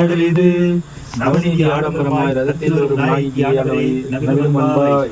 இது நவநீதி ஆடம்பரமாய் ரதத்தில் ஒரு நாய்க்கு நவீன அன்பாய்.